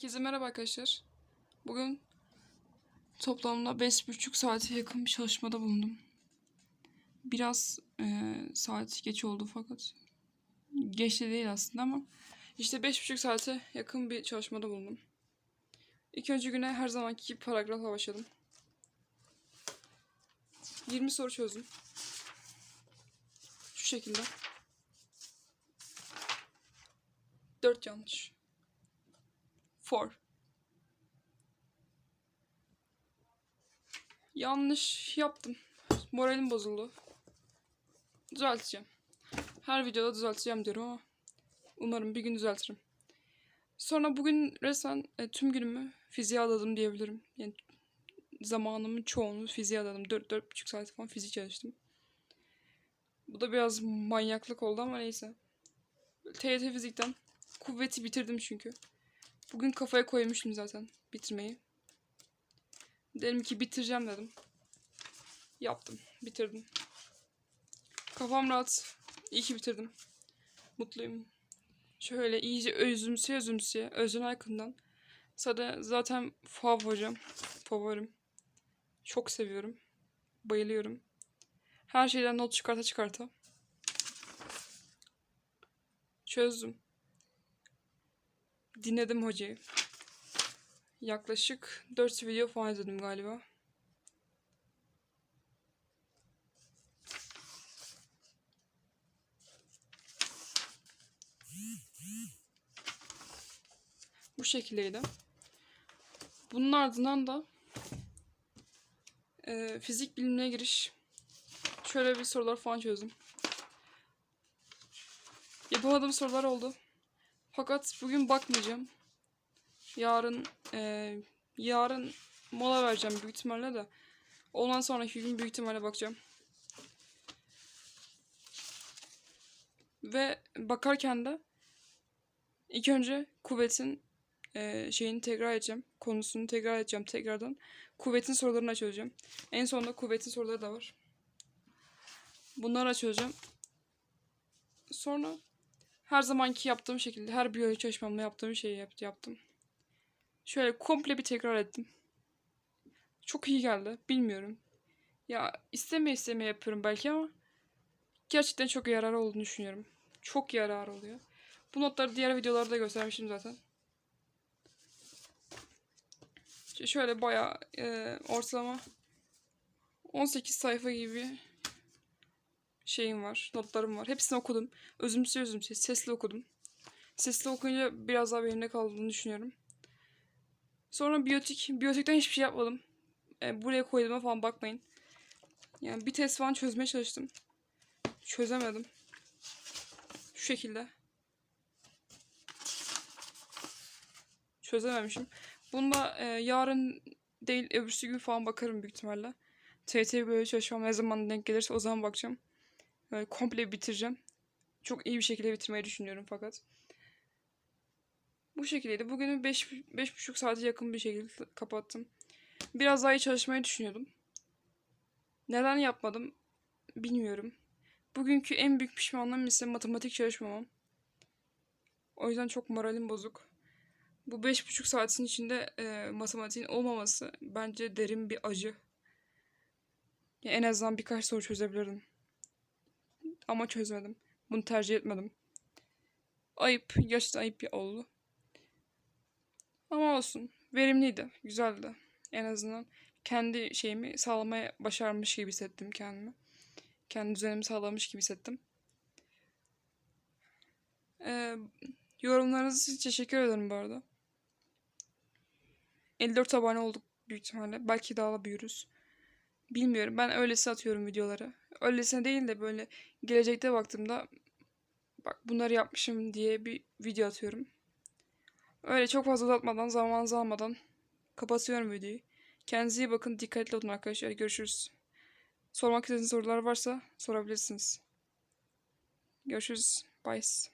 Herkese merhaba arkadaşlar. Bugün toplamda 5,5 saate yakın bir çalışmada bulundum. Biraz eee, saat geç oldu fakat geç de değil aslında ama işte 5,5 saate yakın bir çalışmada bulundum. İlk önce güne her zamanki paragrafla başladım. 20 soru çözdüm. Şu şekilde. 4 yanlış. 4. Yanlış yaptım. Moralim bozuldu. Düzelteceğim. Her videoda düzelteceğim diyorum ama umarım bir gün düzeltirim. Sonra bugün resmen e, tüm günümü fiziğe adadım diyebilirim. Yani zamanımın çoğunu fiziğe adadım. 4-4,5 saat falan fizik çalıştım. Bu da biraz manyaklık oldu ama neyse. TYT fizikten kuvveti bitirdim çünkü. Bugün kafaya koymuştum zaten bitirmeyi. Dedim ki bitireceğim dedim. Yaptım. Bitirdim. Kafam rahat. İyi ki bitirdim. Mutluyum. Şöyle iyice özümseye özümseye Özün Aykın'dan. Zaten, zaten fav hocam. Favorim. Çok seviyorum. Bayılıyorum. Her şeyden not çıkarta çıkarta. Çözdüm. Dinledim hocayı. Yaklaşık 4 video falan izledim galiba. Bu şekildeydi. Bunun ardından da e, fizik bilimine giriş. Şöyle bir sorular falan çözdüm. Yapamadığım sorular oldu. Fakat bugün bakmayacağım. Yarın e, yarın mola vereceğim büyük ihtimalle de. Ondan sonraki gün büyük ihtimalle bakacağım. Ve bakarken de ilk önce kuvvetin e, şeyini tekrar edeceğim. Konusunu tekrar edeceğim tekrardan. Kuvvetin sorularını çözeceğim. En sonunda kuvvetin soruları da var. Bunları çözeceğim. Sonra her zamanki yaptığım şekilde her biyoloji çalışmamda yaptığım şeyi yap- yaptım. Şöyle komple bir tekrar ettim. Çok iyi geldi. Bilmiyorum. Ya istemeye istemeye yapıyorum belki ama gerçekten çok yararı olduğunu düşünüyorum. Çok yarar oluyor. Bu notları diğer videolarda göstermişim zaten. Şöyle bayağı e, ortalama 18 sayfa gibi şeyim var, notlarım var. Hepsini okudum. Özümsüye özümsüye sesli okudum. Sesli okuyunca biraz daha benimle kaldığını düşünüyorum. Sonra biyotik. Biyotikten hiçbir şey yapmadım. E, buraya koyduğuma falan bakmayın. Yani bir test falan çözmeye çalıştım. Çözemedim. Şu şekilde. Çözememişim. Bunda e, yarın değil öbürsü gün falan bakarım büyük ihtimalle. TT böyle çalışmam ne zaman denk gelirse o zaman bakacağım. Böyle komple bitireceğim. Çok iyi bir şekilde bitirmeyi düşünüyorum fakat. Bu şekildeydi. Bugünü 5 5,5 saate yakın bir şekilde kapattım. Biraz daha iyi çalışmayı düşünüyordum. Neden yapmadım bilmiyorum. Bugünkü en büyük pişmanlığım ise matematik çalışmamam. O yüzden çok moralim bozuk. Bu 5,5 saatin içinde e, matematiğin olmaması bence derin bir acı. Ya en azından birkaç soru çözebilirdim. Ama çözmedim. Bunu tercih etmedim. Ayıp. Gerçekten ayıp oldu. Ama olsun. Verimliydi. Güzeldi. En azından kendi şeyimi sağlamaya başarmış gibi hissettim kendimi. Kendi düzenimi sağlamış gibi hissettim. Ee, yorumlarınız için teşekkür ederim bu arada. 54 abone olduk büyük ihtimalle. Belki daha da büyürüz. Bilmiyorum. Ben öylesi atıyorum videoları. Öylesine değil de böyle gelecekte baktığımda bak bunları yapmışım diye bir video atıyorum. Öyle çok fazla uzatmadan, zamanınızı almadan kapatıyorum videoyu. Kendinize iyi bakın. Dikkatli olun arkadaşlar. Görüşürüz. Sormak istediğiniz sorular varsa sorabilirsiniz. Görüşürüz. Bye.